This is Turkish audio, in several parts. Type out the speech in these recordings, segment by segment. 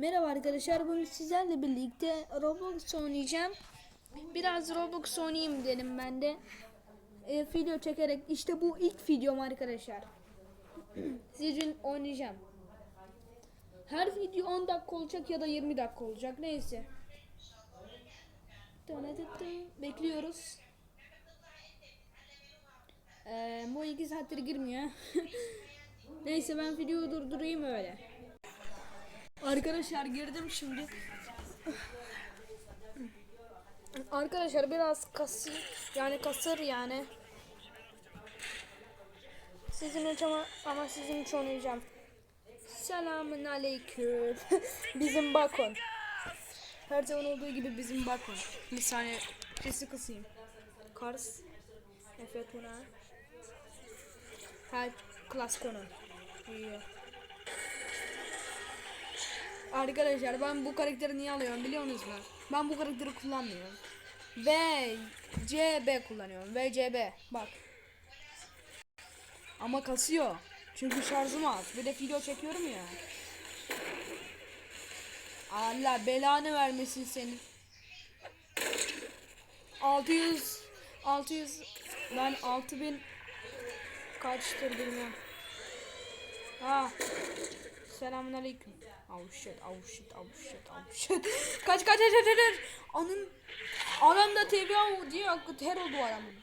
Merhaba arkadaşlar bugün sizlerle birlikte Roblox oynayacağım. Biraz Roblox oynayayım dedim ben de. E, video çekerek işte bu ilk videom arkadaşlar. Sizin oynayacağım. Her video 10 dakika olacak ya da 20 dakika olacak neyse. Bekliyoruz. Ee, bu iki saattir girmiyor. Neyse ben videoyu durdurayım öyle. Arkadaşlar girdim şimdi. Arkadaşlar biraz kasır yani kasır yani. Sizin için ama, ama sizin için oynayacağım. Selamun aleyküm. bizim bakon. Her zaman olduğu gibi bizim bakon. Bir saniye sesi kısayım. Kars. Efe Tuna. Her klas konu. İyi. Arkadaşlar ben bu karakteri niye alıyorum biliyor musunuz? Ben bu karakteri kullanmıyorum. V CB kullanıyorum. VCB. Bak. Ama kasıyor. Çünkü şarjım az. Bir de video çekiyorum ya. Allah belanı vermesin senin. 600 600 ben 6000 kaçtır bilmiyorum. Ha. Selamun aleyküm. Oh shit, oh shit, oh shit, oh shit. kaç kaç kaç kaç kaç. Anın Adam da TV o diyor ter oldu adamın.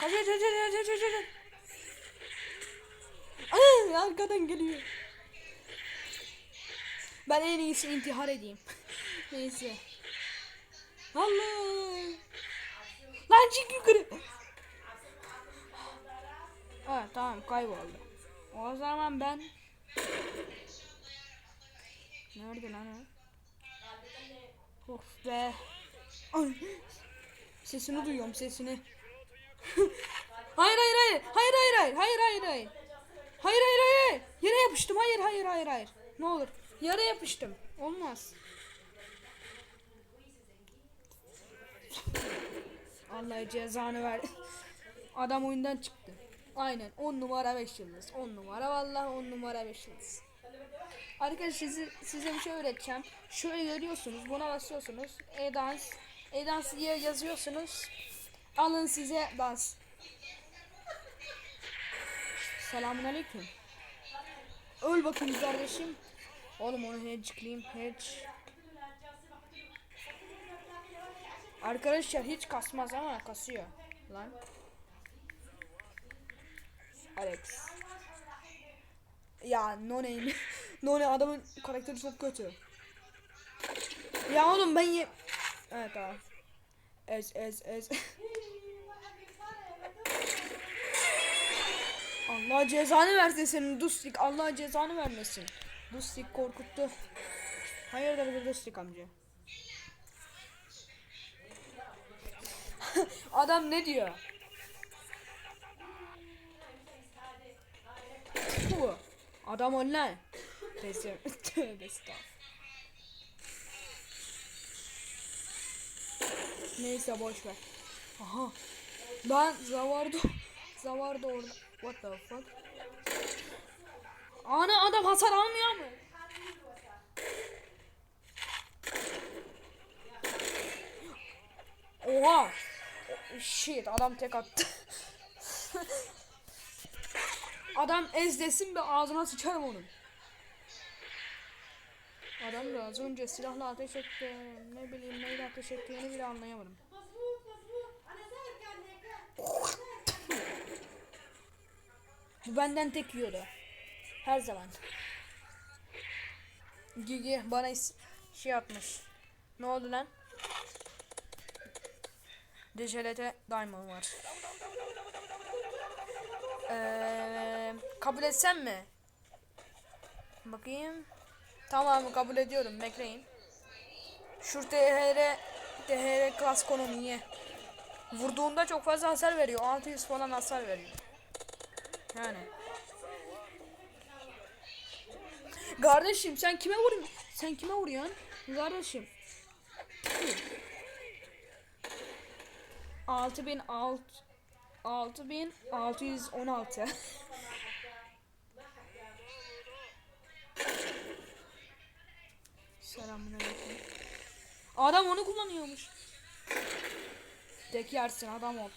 Kaç kaç kaç kaç kaç kaç. Ay arkadan geliyor. Ben en iyisi intihar edeyim. Neyse. Allah. Lan çık yukarı. Evet tamam kayboldu. O zaman ben Nerede lan o? Of be. Ay. Sesini duyuyorum sesini. hayır hayır hayır. Hayır hayır hayır. Hayır hayır hayır. Hayır hayır hayır. Yere yapıştım. Hayır hayır hayır hayır. Ne olur. Yere yapıştım. Olmaz. Allah cezanı ver. Adam oyundan çıktı. Aynen 10 numara 5 yıldız. 10 numara vallahi 10 numara 5 yıldız. Arkadaşlar size, size bir şey öğreteceğim. Şöyle görüyorsunuz. Buna basıyorsunuz. E-dans. E-dans diye yazıyorsunuz. Alın size dans. Selamun aleyküm. Öl bakayım kardeşim. Oğlum onu hedge'leyeyim. Hedge. Arkadaşlar hiç kasmaz ama kasıyor. Lan. Alex. Ya no name. no name adamın karakteri çok kötü. Ya oğlum ben ye... Evet tamam. Ez ez ez. Allah cezanı versin senin Dustik. Allah cezanı vermesin. Dustik korkuttu. Hayırdır bir Dustik amca. Adam ne diyor? Adam online. Tövbe tövbe estağfurullah. Neyse boş ver. Aha. Ben Zavardo Zavardo orada. What the fuck? Ana adam hasar almıyor mu? Oha. Shit adam tek attı. Adam ez desin be ağzına sıçarım onun. Adam da az önce silahla ateş etti. Ne bileyim neyle ateş ettiğini bile anlayamadım. Bu benden tek yiyordu. Her zaman. Gigi bana şey atmış. Ne oldu lan? DJLT Diamond var. Kabul etsem mi? Bakayım. Tamam kabul ediyorum. Bekleyin. Şu THR THR klas konu niye? Vurduğunda çok fazla hasar veriyor. 600 falan hasar veriyor. Yani. Kardeşim sen kime vuruyorsun? Sen kime vuruyorsun? Kardeşim. 6006 6616 Selamünaleyküm. Adam onu kullanıyormuş. Tek yersin adam ol.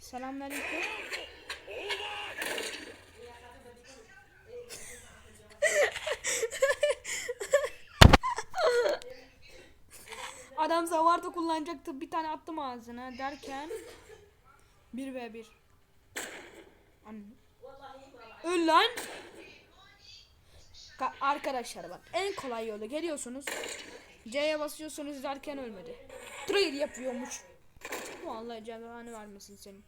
Selamünaleyküm. Adam zavarda kullanacaktı. Bir tane attım ağzına derken 1 ve 1. Anne. Öl lan. Ka- Arkadaşlar bak en kolay yolu geliyorsunuz. C'ye basıyorsunuz derken ölmedi. Trade yapıyormuş. Vallahi cezanı vermesin senin.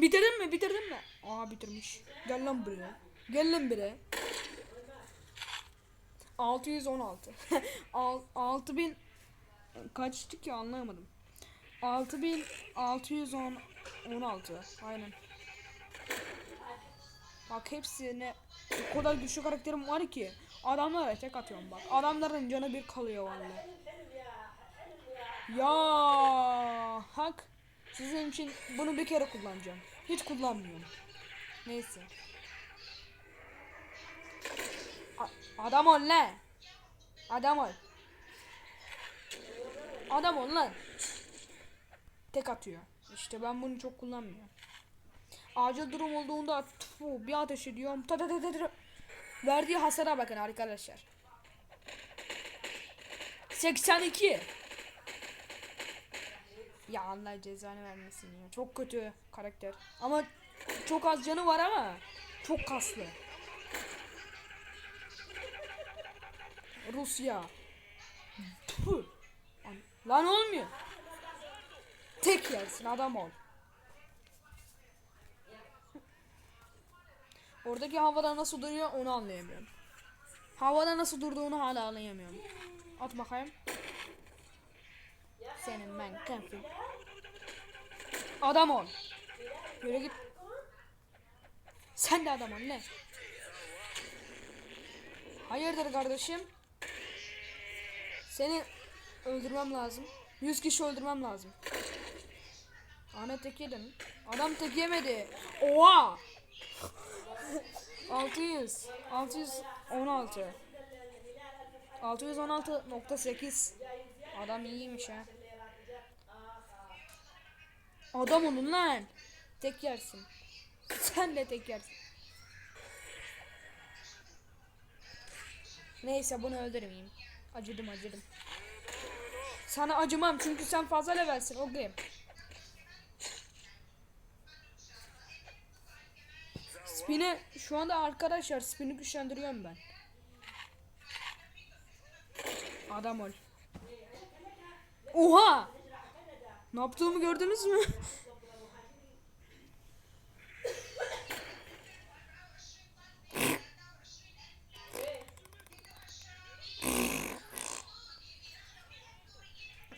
Bitirdin mi? Bitirdin mi? Aa bitirmiş. Gel lan buraya. Gel lan buraya. 616. Al- 6000 kaçtı ki anlayamadım. 6616. Aynen. Bak hepsine o kadar güçlü karakterim var ki adamlara tek atıyorum bak. Adamların canı bir kalıyor vallahi. Ya hak sizin için bunu bir kere kullanacağım. Hiç kullanmıyorum. Neyse. A- adam ol lan. Adam ol. Adam ol lan. Tek atıyor. İşte ben bunu çok kullanmıyorum. Acil durum olduğunda tfu, bir ateş ediyorum. Ta ta ta ta ta. Verdiği hasara bakın arkadaşlar. 82. Ya Allah cezanı vermesin ya. Çok kötü karakter. Ama çok az canı var ama çok kaslı. Rusya. Lan- Lan olmuyor. Tek yersin adam ol. Oradaki havada nasıl duruyor onu anlayamıyorum. Havada nasıl durduğunu hala anlayamıyorum. At bakayım. Senin ben kafir. Adam ol. Yürü git. Sen de adam ol ne? Hayırdır kardeşim? Seni öldürmem lazım. 100 kişi öldürmem lazım. Ahmet tek yedin. Adam tek yemedi. Oha! 600 616 616.8 Adam iyiymiş ha. Adam onun lan. Tek yersin. Sen de tek yersin. Neyse bunu öldürmeyeyim. Acıdım acıdım. Sana acımam çünkü sen fazla levelsin o game. Spin'i şu anda arkadaşlar spin'i güçlendiriyorum ben. Adam ol. Oha! Ne yaptığımı gördünüz mü?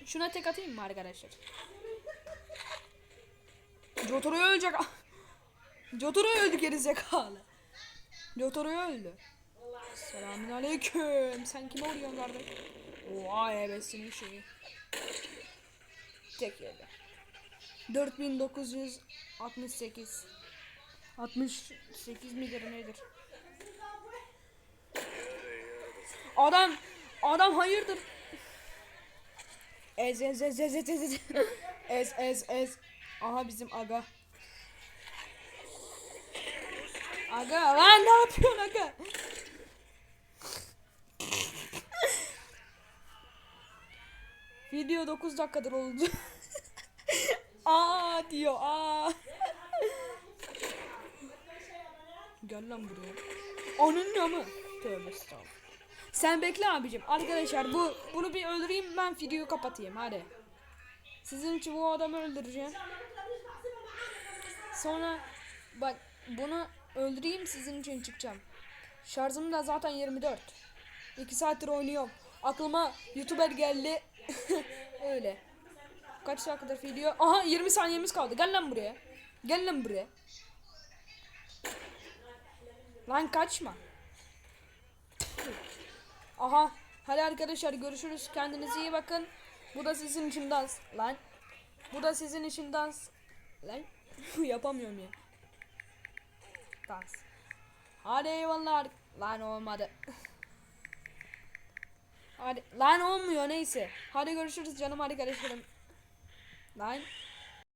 Şuna tek atayım mı arkadaşlar? Jotaro ölecek. Jotaro öldü geri zekalı. Jotaro öldü. Selamün aleyküm. Sen kime vuruyorsun kardeş? Oha ebesinin şeyi. Tek yedi. 4968 68 midir nedir? Adam adam hayırdır? Ez ez ez ez ez ez ez ez ez Aha bizim aga. Aga lan ne yapıyorsun aga? Video 9 dakikadır oldu. aa diyor aa. Gel lan buraya. Onun mı? Tövbe. Sen bekle abicim. Arkadaşlar bu bunu bir öldüreyim ben videoyu kapatayım hadi. Sizin için bu adamı öldüreceğim. Sonra bak bunu öldüreyim sizin için çıkacağım. Şarjım da zaten 24. 2 saattir oynuyorum. Aklıma YouTuber geldi. Öyle. Kaç dakikadır video? Aha 20 saniyemiz kaldı. Gel lan buraya. Gel lan buraya. Lan kaçma. Aha. Hadi arkadaşlar görüşürüz. Kendinize iyi bakın. Bu da sizin için dans. Lan. Bu da sizin için dans. Lan. Yapamıyorum ya. Dans. Hadi eyvallah. Lan olmadı. Hadi lan olmuyor neyse. Hadi görüşürüz canım arkadaşlarım. Lan